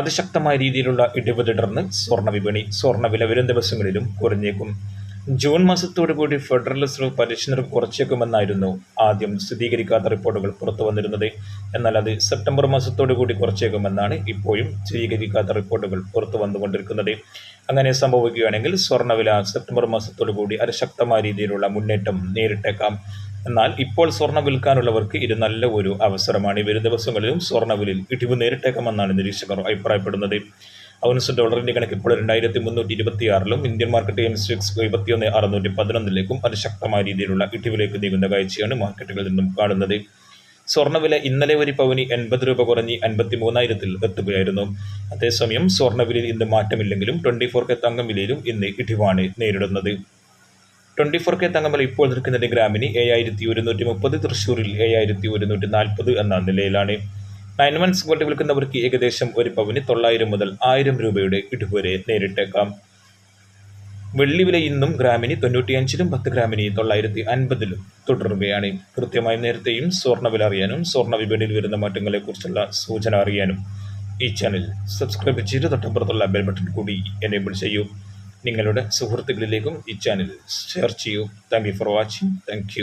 അതിശക്തമായ രീതിയിലുള്ള ഇടിവ് തുടർന്ന് സ്വർണ വിപണി സ്വർണ വില വരും ദിവസങ്ങളിലും കുറഞ്ഞേക്കും. ജൂൺ മാസത്തോടു കൂടി ഫെഡറൽ റിസർവ് പലിശ നിരക്ക് കുറച്ചേക്കുമെന്നായിരുന്നു ആദ്യം സ്ഥിരീകരിക്കാത്ത റിപ്പോർട്ടുകൾ പുറത്തു വന്നിരുന്നത്. എന്നാൽ അത് സെപ്റ്റംബർ മാസത്തോടു കൂടി കുറച്ചേക്കുമെന്നാണ് ഇപ്പോഴും സ്ഥിരീകരിക്കാത്ത റിപ്പോർട്ടുകൾ പുറത്തു വന്നുകൊണ്ടിരിക്കുന്നത്. അങ്ങനെ സംഭവിക്കുകയാണെങ്കിൽ സ്വർണവില സെപ്റ്റംബർ മാസത്തോടു കൂടി അതിശക്തമായ രീതിയിലുള്ള മുന്നേറ്റം നേരിട്ടേക്കാം. എന്നാൽ ഇപ്പോൾ സ്വർണം വിൽക്കാനുള്ളവർക്ക് ഇത് നല്ല ഒരു അവസരമാണ്. വരും ദിവസങ്ങളിലും സ്വർണവിലയിൽ ഇടിവ് നേരിട്ടേക്കാമെന്നാണ് നിരീക്ഷകർ അഭിപ്രായപ്പെടുന്നത്. ഔൺസ് ഡോളറിന്റെ കണക്ക് ഇപ്പോൾ രണ്ടായിരത്തി മുന്നൂറ്റി ഇരുപത്തിയാറിലും ഇന്ത്യൻ മാർക്കറ്റ് എം സിക്സ് ഇരുപത്തിയൊന്ന് അറുന്നൂറ്റി പതിനൊന്നിലേക്കും അതിശക്തമായ രീതിയിലുള്ള ഇടിവിലേക്ക് നീങ്ങുന്ന കാഴ്ചയാണ് മാർക്കറ്റുകളിൽ നിന്നും കാണുന്നത്. സ്വർണവില ഇന്നലെ ഒരു പവനി എൺപത് രൂപ കുറഞ്ഞ് അൻപത്തി മൂന്നായിരത്തിൽ എത്തുകയായിരുന്നു. അതേസമയം സ്വർണവിലയിൽ ഇന്ന് മാറ്റമില്ലെങ്കിലും ട്വന്റി ഫോർ കെ തങ്കം വിലയിലും ഇന്ന് ഇടിവാണ് നേരിടുന്നത്. ട്വന്റി ഫോർ കെ തങ്കമല ഇപ്പോൾ നിൽക്കുന്നത് ഗ്രാമിന്. ഏഴായിരത്തി ഒരുന്നൂറ്റി മുപ്പത് തൃശ്ശൂരിൽ ഏഴായിരത്തി ഒരുന്നൂറ്റി നാൽപ്പത് എന്ന നിലയിലാണ്. നയൻ വൺ ഗോൾഡ് വിൽക്കുന്നവർക്ക് ഏകദേശം ഒരു പവന് തൊള്ളായിരം മുതൽ ആയിരം രൂപയുടെ ഇടിവ് വരെ നേരിട്ടേക്കാം. വെള്ളി വില ഇന്നും ഗ്രാമിന് തൊണ്ണൂറ്റിയഞ്ചിലും പത്ത് ഗ്രാമിന് തൊള്ളായിരത്തി അൻപതിലും തുടരുകയാണ്. കൃത്യമായി നേരത്തെയും സ്വർണ വില അറിയാനും സ്വർണ വിപണിയിൽ വരുന്ന മാറ്റങ്ങളെക്കുറിച്ചുള്ള സൂചന അറിയാനും ഈ ചാനൽ സബ്സ്ക്രൈബ് ചെയ്ത് തൊട്ടപ്പുറത്തുള്ള ബെൽ ബട്ടൺ കൂടി എനേബിൾ ചെയ്യൂ. നിങ്ങളുടെ സുഹൃത്തുക്കളിലേക്കും ഈ ചാനൽ ഷെയർ ചെയ്യൂ. Thank you for watching thank